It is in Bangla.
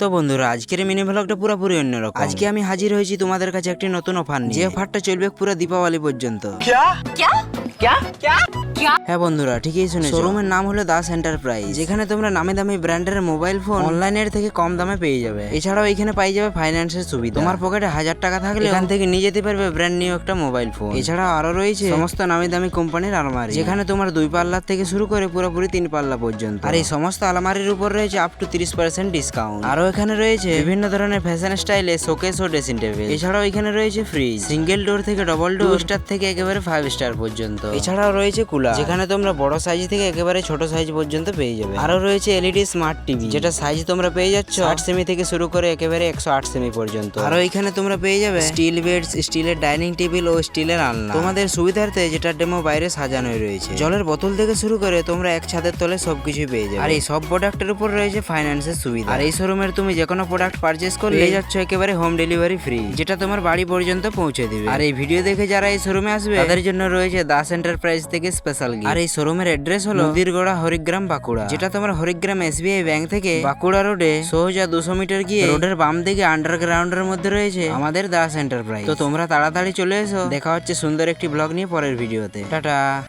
তো বন্ধুরা আজকের মিনি ভ্লগটা পুরোপুরি অন্যরকম। আজকে আমি হাজির হয়েছি তোমাদের কাছে একটি নতুন অফার নিয়ে। যে অফারটা চলবে পুরো দীপাবলি পর্যন্ত। হ্যাঁ বন্ধুরা ঠিকই শুনে শোরুমের নাম হলো দাস এন্টারপ্রাইজ। যেখানে তোমরা নামি দামি ব্র্যান্ডের মোবাইল ফোন অনলাইনের থেকে কম দামে পেয়ে যাবে। এছাড়াও এখানে পাই যাবে ফাইন্যান্সের সুবিধা। তোমার পকেটে হাজার টাকা থাকলে এখান থেকে নিয়ে যেতে পারবে ব্র্যান্ড নিউ একটা মোবাইল ফোন এছাড়াও আরও রয়েছে সমস্ত নামি দামি কোম্পানির আলমারি। যেখানে তোমার দুই পাল্লার থেকে শুরু করে পুরোপুরি তিন পাল্লা পর্যন্ত। আর এই সমস্ত আলমারির উপর রয়েছে আপ টু তিরিশ পার্সেন্ট ডিসকাউন্ট আরও এখানে রয়েছে বিভিন্ন ধরনের ফ্যাশন স্টাইলে শোকেস ও ড্রেসিং টেবিল এছাড়াও এখানে রয়েছে ফ্রিজ সিঙ্গেল ডোর থেকে ডবল ডোর স্টার থেকে একেবারে ফাইভ স্টার পর্যন্ত। এছাড়াও রয়েছে কুলার যেখানে তোমরা বড় সাইজ থেকে একেবারে ছোট সাইজ পর্যন্ত পেয়ে যাবে। আরও রয়েছে এলইডি স্মার্ট টিভি যেটা সাইজ তোমরা পেয়ে যাচ্ছ আট সেমি থেকে শুরু করে একেবারে একশো আট সেমি পর্যন্ত। আরও এখানে তোমরা পেয়ে যাবে স্টিল বেডস স্টিলের ডাইনিং টেবিল ও স্টিলের আলনা। তোমাদের সুবিধার্থে যেটা ডেমো বাইরে সাজানোই রয়েছে। জলের বোতল থেকে শুরু করে তোমরা এক ছাদের তলে সবকিছুই পেয়ে যাবে। আর এই সব প্রোডাক্টের উপর রয়েছে ফাইন্যান্সের সুবিধা। আর এই শোরুমের তুমি যে কোনো প্রোডাক্ট পারচেস করলে যাচ্ছ একেবারে হোম ডেলিভারি ফ্রি যেটা তোমার বাড়ি পর্যন্ত পৌঁছে দিবে। আর এই ভিডিও দেখে যারা এই শোরুমে আসবে তাদের জন্য রয়েছে দাস এন্টারপ্রাইজ থেকে স্পেশাল আর এই শোরুমের অ্যাড্রেস হলো নদীরগড়া হরিগ্রাম বাঁকুড়া। যেটা তোমার হরিগ্রাম এসবিআই ব্যাংক থেকে বাঁকুড়া রোডে সোজা দুশো মিটার গিয়ে রোডের বাম দিকে আন্ডারগ্রাউন্ডের মধ্যে রয়েছে আমাদের দাস এন্টারপ্রাইজ তো তোমরা তাড়াতাড়ি চলে এসো। দেখা হচ্ছে সুন্দর একটি ব্লগ নিয়ে পরের ভিডিওতে টাটা।